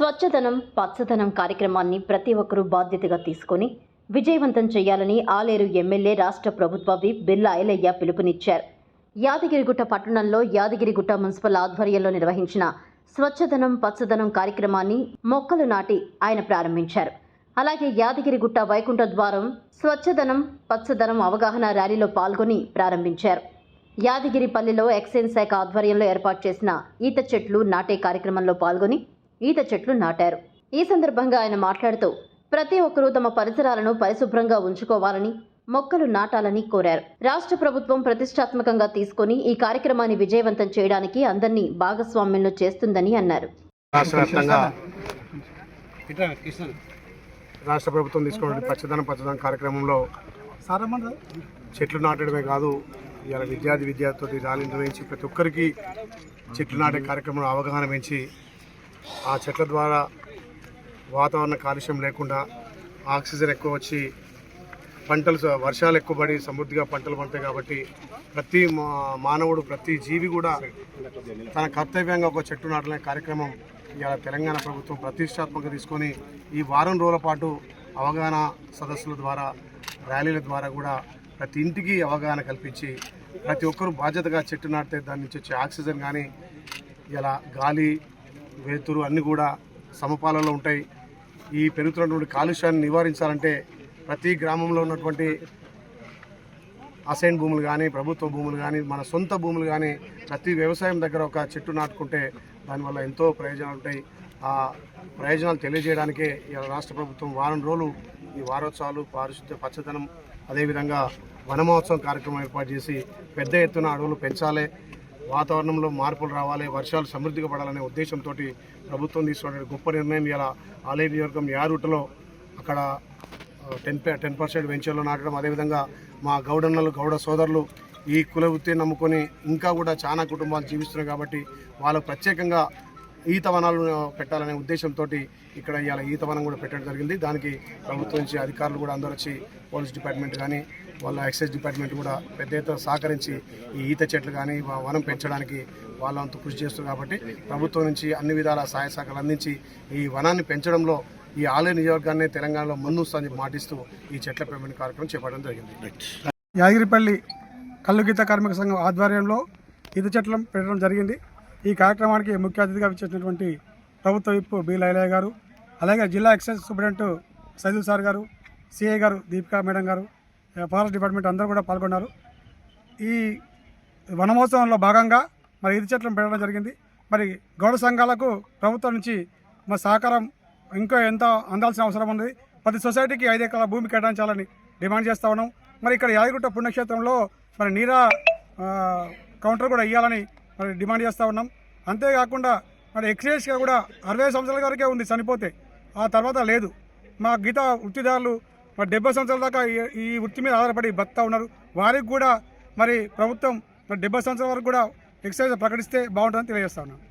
స్వచ్ఛధనం పచ్చదనం కార్యక్రమాన్ని ప్రతి ఒక్కరూ బాధ్యతగా తీసుకొని విజయవంతం చేయాలని ఆలేరు ఎమ్మెల్యే రాష్ట్ర ప్రభుత్వ విప్ బిల్లా ఐలయ్య పిలుపునిచ్చారు. యాదగిరిగుట్ట పట్టణంలో యాదగిరిగుట్ట మున్సిపల్ ఆధ్వర్యంలో నిర్వహించిన స్వచ్ఛధనం పచ్చదనం కార్యక్రమాన్ని మొక్కలు నాటి ఆయన ప్రారంభించారు. అలాగే యాదగిరిగుట్ట వైకుంఠ ద్వారం స్వచ్ఛదనం పచ్చదనం అవగాహన ర్యాలీలో పాల్గొని ప్రారంభించారు. యాదగిరిపల్లిలో ఎక్సైజ్ శాఖ ఆధ్వర్యంలో ఏర్పాటు చేసిన ఈత చెట్లు నాటే కార్యక్రమంలో పాల్గొని ఈత చెట్లు నాటారు. ఈ సందర్భంగా ఆయన మాట్లాడుతూ ప్రతి ఒక్కరూ తమ పరిసరాలను పరిశుభ్రంగా ఉంచుకోవాలని మొక్కలు నాటాలని కోరారు. రాష్ట్ర ప్రభుత్వం ప్రతిష్టాత్మకంగా తీసుకొని ఈ కార్యక్రమాన్ని విజయవంతం చేయడానికి అందరినీ భాగస్వామ్యంలో చేస్తుందని అన్నారు. రాష్ట్ర ప్రభుత్వం తీసుకున్న పచ్చదనం పచ్చదనం కార్యక్రమంలో చెట్లు నాటడమే కాదు ఇవాళ విద్యార్థి విద్యార్థులతో నిర్వహించి ప్రతి ఒక్కరికి చెట్లు నాటే కార్యక్రమంలో అవగాహన పెంచి ఆ చెట్ల ద్వారా వాతావరణ కాలుష్యం లేకుండా ఆక్సిజన్ ఎక్కువ వచ్చి పంటలు వర్షాలు ఎక్కువ పడి సమృద్ధిగా పంటలు పండుతాయి కాబట్టి ప్రతి మా- మానవుడు ప్రతి జీవి కూడా తన కర్తవ్యంగా ఒక చెట్టు నాటలే కార్యక్రమం ఇవాళ తెలంగాణ ప్రభుత్వం ప్రతిష్టాత్మక తీసుకొని ఈ వారం రోజుల పాటు అవగాహన సదస్సుల ద్వారా ర్యాలీల ద్వారా కూడా ప్రతి ఇంటికి అవగాహన కల్పించి ప్రతి ఒక్కరూ బాధ్యతగా చెట్టు నాటితే దాని నుంచి వచ్చే ఆక్సిజన్ కానీ ఇలా గాలి వెలుతురు అన్నీ కూడా సమపాలలో ఉంటాయి. ఈ పెరుగుతున్నటువంటి కాలుష్యాన్ని నివారించాలంటే ప్రతి గ్రామంలో ఉన్నటువంటి అసైన్ భూములు కానీ ప్రభుత్వ భూములు కానీ మన సొంత భూములు కానీ ప్రతి వ్యవసాయం దగ్గర ఒక చెట్టు నాటుకుంటే దానివల్ల ఎంతో ప్రయోజనాలు ఉంటాయి. ఆ ప్రయోజనాలు తెలియజేయడానికే రాష్ట్ర ప్రభుత్వం వారం రోజులు ఈ వారోత్సవాలు పారిశుద్ధ్య పచ్చదనం అదేవిధంగా వనమహోత్సవం కార్యక్రమం ఏర్పాటు చేసి పెద్ద ఎత్తున అడవులు పెంచాలి. వాతావరణంలో మార్పులు రావాలి వర్షాలు సమృద్ధిగా పడాలనే ఉద్దేశంతో ప్రభుత్వం తీసుకున్న గొప్ప నిర్ణయం ఇలా ఆలయ నియోజకం యారుటలో అక్కడ టెన్ టెన్ పర్సెంట్ వెంచర్లో నాటడం. అదేవిధంగా మా గౌడన్నలు గౌడ సోదరులు ఈ కుల వృత్తిని నమ్ముకొని ఇంకా కూడా చాలా కుటుంబాలు జీవిస్తున్నాయి కాబట్టి వాళ్ళకు ప్రత్యేకంగా ఈత వనాలు పెట్టాలనే ఉద్దేశంతో ఇక్కడ ఇవాళ ఈతవనం కూడా పెట్టడం జరిగింది. దానికి ప్రభుత్వం నుంచి అధికారులు కూడా అందరూ వచ్చి పోలీస్ డిపార్ట్మెంట్ కానీ వాళ్ళ ఎక్సైజ్ డిపార్ట్మెంట్ కూడా పెద్ద ఎత్తున సహకరించి ఈ ఈత చెట్లు కానీ వనం పెంచడానికి వాళ్ళంతా కృషి చేస్తున్నారు కాబట్టి ప్రభుత్వం నుంచి అన్ని విధాల సహాయ సహకారాలు అందించి ఈ వనాన్ని పెంచడంలో ఈ ఆలయ నియోజకవర్గాన్ని తెలంగాణలో ముందుస్తుందని మాటిస్తూ ఈ చెట్ల పెంపకం కార్యక్రమం చేపట్టడం జరిగింది. యాదగిరిపల్లి కల్లు గీత కార్మిక సంఘం ఆధ్వర్యంలో ఈత చెట్లు పెట్టడం జరిగింది. ఈ కార్యక్రమానికి ముఖ్య అతిథిగా వచ్చేసినటువంటి ప్రభుత్వ విప్ బి లైలయ్య గారు అలాగే జిల్లా ఎక్సైజ్ సూపరింటెండెంట్ సైదుల్ సార్ గారు సిఐ గారు దీపికా మేడం గారు ఫారెస్ట్ డిపార్ట్మెంట్ అందరూ కూడా పాల్గొన్నారు. ఈ వనమహోత్సవంలో భాగంగా మరి ఇది చెట్లను పెట్టడం జరిగింది. మరి గౌడ సంఘాలకు ప్రభుత్వం నుంచి మరి సహకారం ఇంకా ఎంత అందాల్సిన అవసరం ఉంది. ప్రతి సొసైటీకి ఐదు ఎకరాల భూమి కేటాయించాలని డిమాండ్ చేస్తా ఉన్నాం. మరి ఇక్కడ యాదగిరిగుట్ట పుణ్యక్షేత్రంలో మరి నీరా కౌంటర్ కూడా ఇవ్వాలని మరి డిమాండ్ చేస్తూ ఉన్నాం. అంతేకాకుండా మరి ఎక్సైజ్గా కూడా అరవై సంవత్సరాల వరకే ఉంది చనిపోతే. ఆ తర్వాత లేదు. మా గీత వృత్తిదారులు మరి డెబ్బై సంవత్సరాల దాకా ఈ- వృత్తి మీద ఆధారపడి బతుకుతా ఉన్నారు. వారికి కూడా మరి ప్రభుత్వం మరి డెబ్బై సంవత్సరాల వరకు కూడా ఎక్సైజ్ ప్రకటిస్తే బాగుంటుందని తెలియజేస్తా ఉన్నాను.